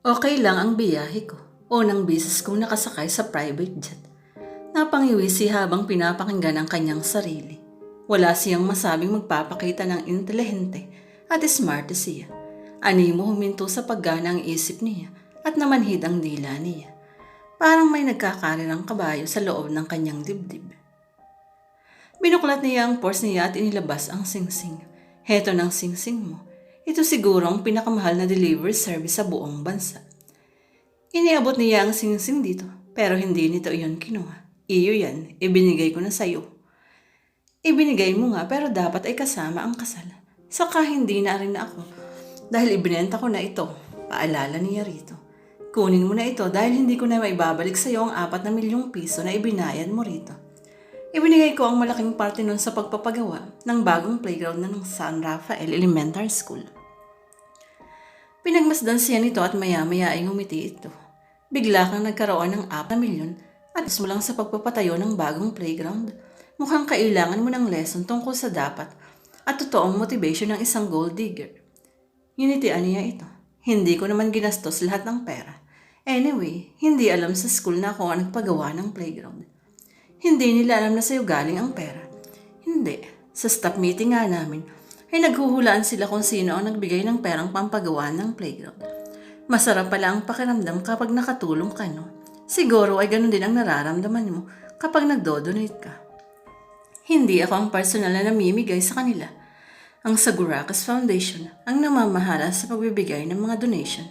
Okay lang ang biyahe ko. Unang bisis kong nakasakay sa private jet. Napangiwi si habang pinapakinggan ang kanyang sarili. Wala siyang masabing magpapakita ng intelihente at smart siya. Animo huminto sa paggana ang isip niya at namanhid ang dila niya. Parang may nagkakarirang kabayo sa loob ng kanyang dibdib. Binuklat niya ang purse niya at inilabas ang singsing. Heto ng singsing mo. Ito siguro ang pinakamahal na delivery service sa buong bansa. Iniabot niya ang singsing dito, pero hindi nito iyon kinuha. Iyo yan, ibinigay ko na sa'yo. Ibinigay mo nga, pero dapat ay kasama ang kasal. Saka hindi na rin ako. Dahil ibinenta ko na ito, paalala niya rito. Kunin mo na ito dahil hindi ko na maibabalik sa iyo ang apat na milyong piso na ibinayad mo rito. Ibinigay ko ang malaking parte nun sa pagpapagawa ng bagong playground na ng San Rafael Elementary School. Pinagmasdan siya nito at maya-maya ay ngumiti ito. Bigla kang nagkaroon ng 4 na milyon at mo lang sa pagpapatayo ng bagong playground. Mukhang kailangan mo ng lesson tungkol sa dapat at totoong motivation ng isang gold digger. Nginitian niya ito. Hindi ko naman ginastos lahat ng pera. Anyway, hindi alam sa school na ako ang nagpagawa ng playground. Hindi nila alam na sa'yo galing ang pera. Hindi. Sa staff meeting nga namin, ay naghuhulaan sila kung sino ang nagbigay ng perang pampagawa ng playground. Masarap pala ang pakiramdam kapag nakatulong ka, no? Siguro ay ganun din ang nararamdaman mo kapag nagdo-donate ka. Hindi ako ang personal na namimigay sa kanila. Ang Sagurakas Foundation ang namamahala sa pagbibigay ng mga donation.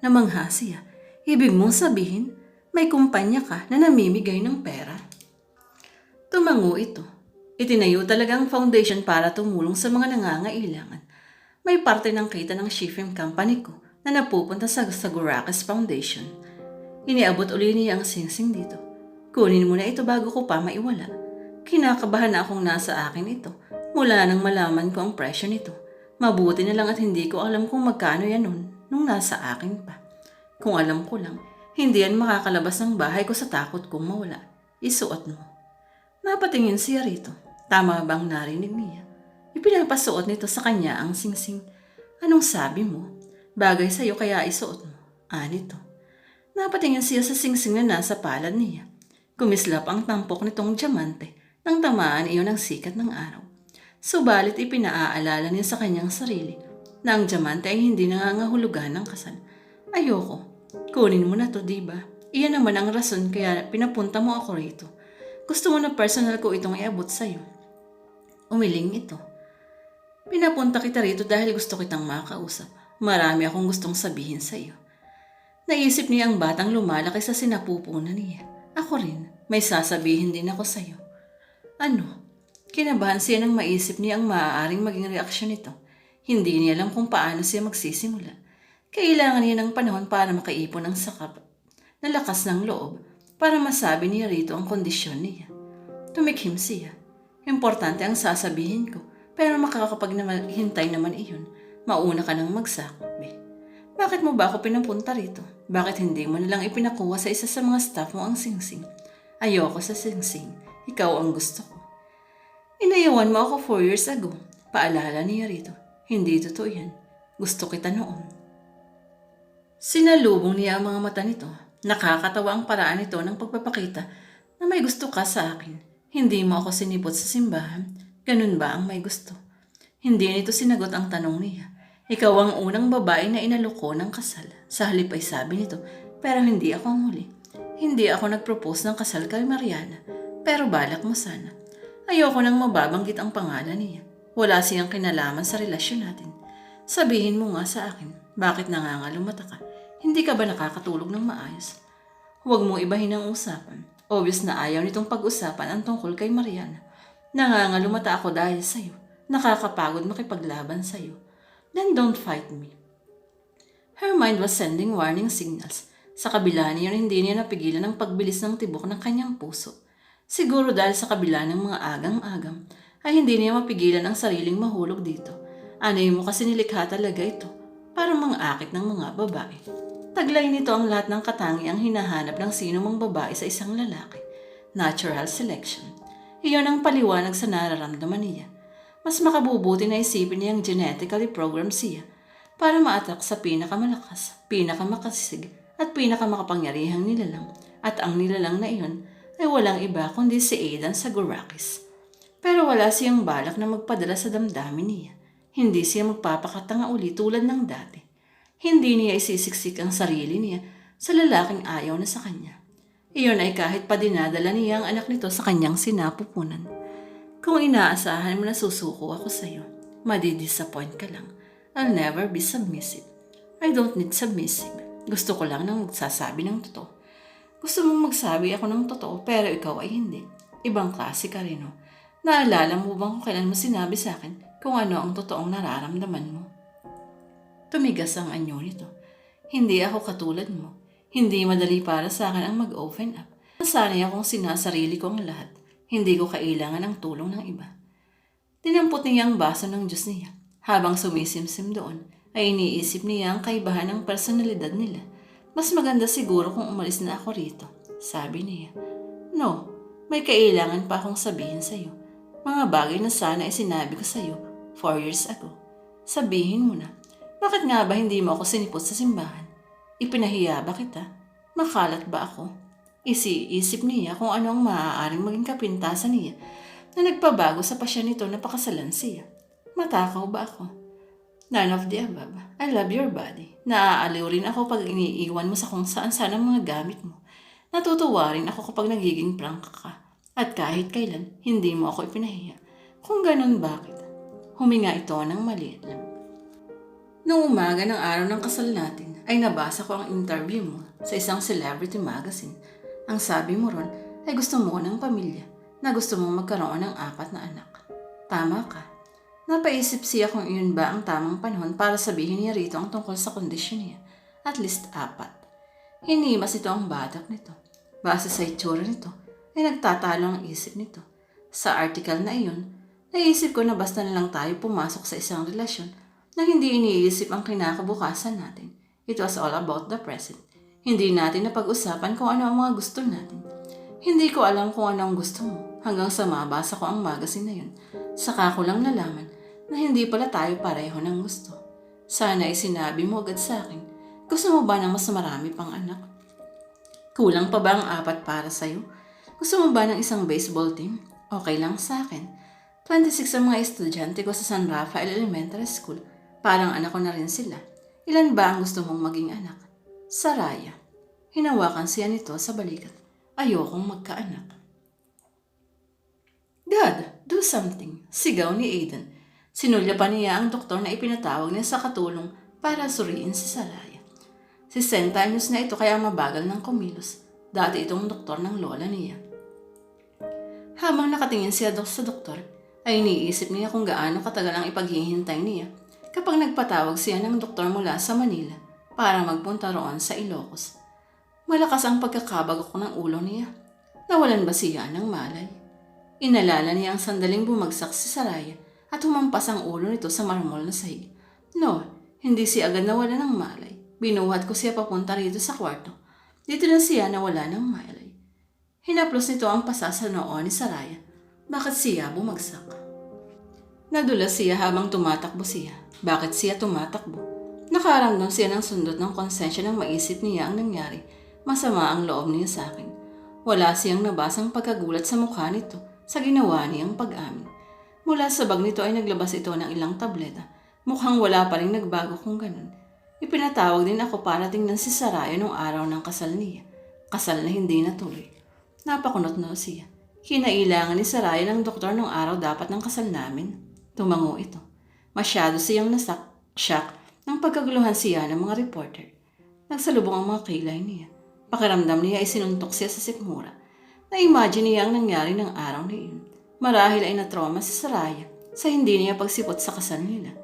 Namangha siya. Ibig mong sabihin, may kumpanya ka na namimigay ng pera. Tumango ito. Itinayo talaga ang foundation para tumulong sa mga nangangailangan. May parte ng kita ng shipping company ko na napupunta sa Sagurakas Foundation. Iniabot uli niya ang singsing dito. Kunin mo na ito bago ko pa maiwala. Kinakabahan na akong nasa akin ito mula nang malaman ko ang presyo nito. Mabuti na lang at hindi ko alam kung magkano yan nun nung nasa akin pa. Kung alam ko lang, hindi yan makakalabas ng bahay ko sa takot kong mawala. Isuot mo. Napatingin siya rito. Tama bang narinig niya? Ipinapasuot nito sa kanya ang singsing. Anong sabi mo? Bagay sa'yo kaya isuot mo. Anito. Napatingin siya sa singsing na nasa palad niya. Kumislap ang tampok nitong diamante nang tamaan iyon ng sikat ng araw. Subalit ipinaaalala niya sa kanyang sarili na ang diamante ay hindi nangangahulugan ng kasal. Ayoko. Kunin mo na to, di ba? Iyan naman ang rason kaya pinapunta mo ako rito. Gusto mo na personal ko itong iabot sa'yo. Umiling ito. Pinapunta kita rito dahil gusto kitang makausap. Marami akong gustong sabihin sa iyo. Naisip niya ang batang lumalaki sa sinapupunan niya. Ako rin, may sasabihin din ako sa iyo. Ano? Kinabahan siya nang maisip niya ang maaaring maging reaksyon nito. Hindi niya alam kung paano siya magsisimula. Kailangan niya ng panahon para makaipon ng sakap na lakas ng loob para masabi niya rito ang kondisyon niya. Tumikhim siya. Importante ang sasabihin ko, pero makakapag naman, hintay naman iyon, mauna ka nang magsakop, be. Bakit mo ba ako pinapunta rito? Bakit hindi mo nalang ipinakuha sa isa sa mga staff mo ang singsing? Ayoko sa singsing. Ikaw ang gusto ko. Inayawan mo ako four years ago. Paalala niya rito. Hindi totoo yan. Gusto kita noon. Sinalubong niya ang mga mata nito. Nakakatawa ang paraan nito ng pagpapakita na may gusto ka sa akin. Hindi mo ako sinipot sa simbahan. Ganun ba ang may gusto? Hindi nito sinagot ang tanong niya. Ikaw ang unang babae na inaloko ng kasal. Sa halip ay sabi nito, pero hindi ako ang huli. Hindi ako nag-propose ng kasal kay Mariana, pero balak mo sana. Ayoko nang mababanggit ang pangalan niya. Wala siyang kinalaman sa relasyon natin. Sabihin mo nga sa akin, bakit nangangalumata ka? Hindi ka ba nakakatulog ng maayos? Huwag mong ibahin ang usapan. Obvious na ayaw nitong pag-usapan ang tungkol kay Mariana. Nangangalumata ako dahil sa'yo. Nakakapagod makipaglaban sa'yo. Then don't fight me. Her mind was sending warning signals. Sa kabila niya hindi niya napigilan ang pagbilis ng tibok ng kanyang puso. Siguro dahil sa kabila ng mga agang-agam, ay hindi niya mapigilan ang sariling mahulog dito. Anay mo kasi nilikha talaga ito para mga akit ng mga babae. Taglay nito ang lahat ng katangiang hinahanap ng sino mang babae sa isang lalaki. Natural selection. Iyon ang paliwanag sa nararamdaman niya. Mas makabubuti na isipin niyang genetically programmed siya para ma-attract sa pinakamalakas, pinakamakasig at pinakamakapangyarihang nilalang. At ang nilalang na iyon ay walang iba kundi si Aidan sa Gurakis. Pero wala siyang balak na magpadala sa damdamin niya. Hindi siya magpapakatanga uli tulad ng dati. Hindi niya isisiksik ang sarili niya sa lalaking ayaw na sa kanya. Iyon ay kahit pa dinadala niya ang anak nito sa kanyang sinapupunan. Kung inaasahan mo na susuko ako sa iyo, madidisappoint ka lang. I'll never be submissive. I don't need submissive. Gusto ko lang nang magsasabi ng totoo. Gusto mong magsabi ako ng totoo pero ikaw ay hindi. Ibang klase ka rin, oh. Naalala mo bang kung kailan mo sinabi sa akin kung ano ang totoong nararamdaman mo? Tumigas ang anyo nito. Hindi ako katulad mo. Hindi madali para sa akin ang mag-open up. Nasanay akong sinasarili ko ang lahat. Hindi ko kailangan ng tulong ng iba. Dinampot niya ang baso ng Diyos niya. Habang sumisimsim doon, ay iniisip niya ang kaibahan ng personalidad nila. Mas maganda siguro kung umalis na ako rito, sabi niya. No, may kailangan pa akong sabihin sa'yo. Mga bagay na sana ay sinabi ko sa'yo four years ago. Sabihin mo na, bakit nga ba hindi mo ako sinipot sa simbahan? Ipinahiya ba kita? Makalat ba ako? Isi-isip niya kung ano ang maaaring maging kapintasan niya na nagpabago sa pasya nito na pakasalan siya. Matakaw ba ako? None of the above. I love your body. Naaaliw rin ako pag iniiwan mo sa kung saan ang mga gamit mo. Natutuwa rin ako kapag nagiging prank ka. At kahit kailan, hindi mo ako ipinahiya. Kung ganun, bakit? Huminga ito ng maliit lang. Noong umaga ng araw ng kasal natin, ay nabasa ko ang interview mo sa isang celebrity magazine. Ang sabi mo ron ay gusto mo ng pamilya na gusto mong magkaroon ng apat na anak. Tama ka. Napaisip siya kung iyon ba ang tamang panahon para sabihin niya rito ang tungkol sa kondisyon niya. At least apat. Hinimas ito ang batak nito. Base sa itsura nito, ay nagtatalo ang isip nito. Sa article na iyon, naisip ko na basta na lang tayo pumasok sa isang relasyon na hindi iniisip ang kinakabukasan natin. It was all about the present. Hindi natin napag-usapan kung ano ang mga gusto natin. Hindi ko alam kung ano ang gusto mo hanggang sa mabasa ko ang magazine na yun. Saka ko lang nalaman na hindi pala tayo pareho ng gusto. Sana ay sinabi mo agad sa akin. Gusto mo ba na mas marami pang anak? Kulang pa ba ang apat para sa'yo? Gusto mo ba ng isang baseball team? Okay lang sa akin. 26 ang mga estudyante ko sa San Rafael Elementary School. Parang anak ko na rin sila. Ilan ba ang gusto mong maging anak? Saraya. Hinawakan siya nito sa balikat. Ayokong magkaanak. Dad, do something. Sigaw ni Aiden. Sinulya pa niya ang doktor na ipinatawag niya sa katulong para suriin si Saraya. Si anyos na ito kaya mabagal ng kumilos. Dati itong doktor ng lola niya. Habang nakatingin siya sa doktor, ay iniisip niya kung gaano katagal ang ipaghihintay niya kapag nagpatawag siya ng doktor mula sa Manila para magpunta roon sa Ilocos. Malakas ang pagkakabagok ng ulo niya. Nawalan ba siya ng malay? Inalala niya ang sandaling bumagsak si Saraya at humampas ang ulo nito sa marmol na sahig. No, hindi siya agad nawala ng malay. Binuhat ko siya papunta rito sa kwarto. Dito na siya nawala ng malay. Hinaplos nito ang pasa sa noo ni Saraya. Bakit siya bumagsak? Nadulas siya habang tumatakbo siya. Bakit siya tumatakbo? Nakaramdam siya ng sundot ng konsensya nang maisip niya ang nangyari. Masama ang loob niya sa akin. Wala siyang nabasang pagkagulat sa mukha nito sa ginawa niyang pag-amin. Mula sa bag nito ay naglabas ito ng ilang tableta. Mukhang wala pa rin nagbago kung ganun. Ipinatawag din ako para tingnan si Saraya nung araw ng kasal niya. Kasal na hindi natuloy. Napakunot na siya. Kinailangan ni Saraya ng doktor nung araw dapat ng kasal namin. Tumango ito. Masyado siyang nasak, shock nang pagkaguluhan siya ng mga reporter. Nagsalubong ang mga kilay niya. Pakiramdam niya ay sinuntok siya sa sikmura. Na-imagine niya ang nangyari ng araw na iyon. Marahil ay na-trauma si Saraya sa hindi niya pagsipot sa kasal nila.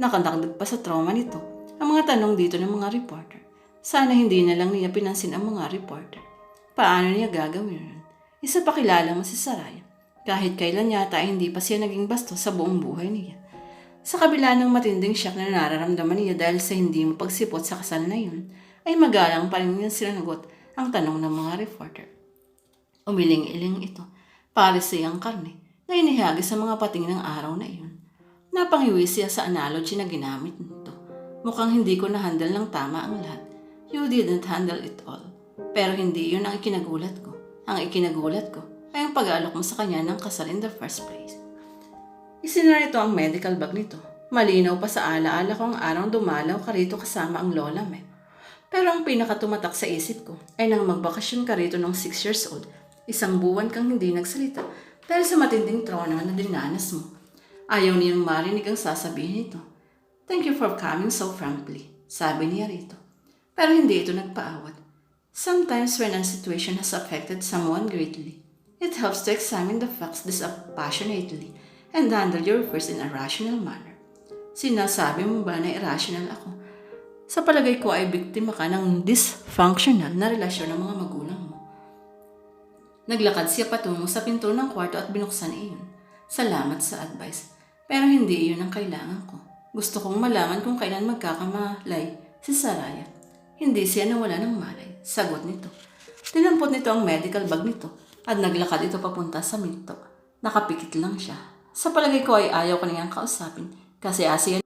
Nakadagdag pa sa trauma nito ang mga tanong dito ng mga reporter. Sana hindi na lang niya pinansin ang mga reporter. Paano niya gagawin yun? Isa pa kilala mo si Saraya. Kahit kailan yata hindi pa siya naging basto sa buong buhay niya. Sa kabila ng matinding shock na nararamdaman niya dahil sa hindi mo pagsipot sa kasal na yun, ay magalang pa rin niya sinagot ang tanong ng mga reporter. Umiling-iling ito, para siyang karne na inihagi sa mga pating ng araw na iyon. Napangiwi siya sa analogy na ginamit nito. Mukhang hindi ko na-handle ng tama ang lahat. You didn't handle it all. Pero hindi yun ang ikinagulat ko. Ang ikinagulat ko ay ang pag-aalok mo sa kanya ng kasal in the first place. Isinarito ang medical bag nito. Malinaw pa sa alaala ko ang araw dumalaw ka rito kasama ang lola mo. Pero ang pinakatumatak sa isip ko ay nang magbakasyon ka rito ng 6 years old, isang buwan kang hindi nagsalita dahil sa matinding trauma na dinanas mo. Ayaw niyang marinig ang sasabihin nito. Thank you for coming so frankly, sabi niya rito. Pero hindi ito nagpaawat. Sometimes when a situation has affected someone greatly, it helps to examine the facts dispassionately and handle your fears in a rational manner. Sinasabi mo ba na irrational ako? Sa palagay ko ay biktima ka ng dysfunctional na relasyon ng mga magulang mo. Naglakad siya patungo sa pinto ng kwarto at binuksan iyon. Salamat sa advice. Pero hindi iyon ang kailangan ko. Gusto kong malaman kung kailan magkakamalay si Saraya. Hindi siya nawala ng malay. Sagot nito. Tinampot nito ang medical bag nito at naglakad ito papunta sa minto. Nakapikit lang siya. Sa palagay ko ay ayaw ko niyang kausapin kasi asiya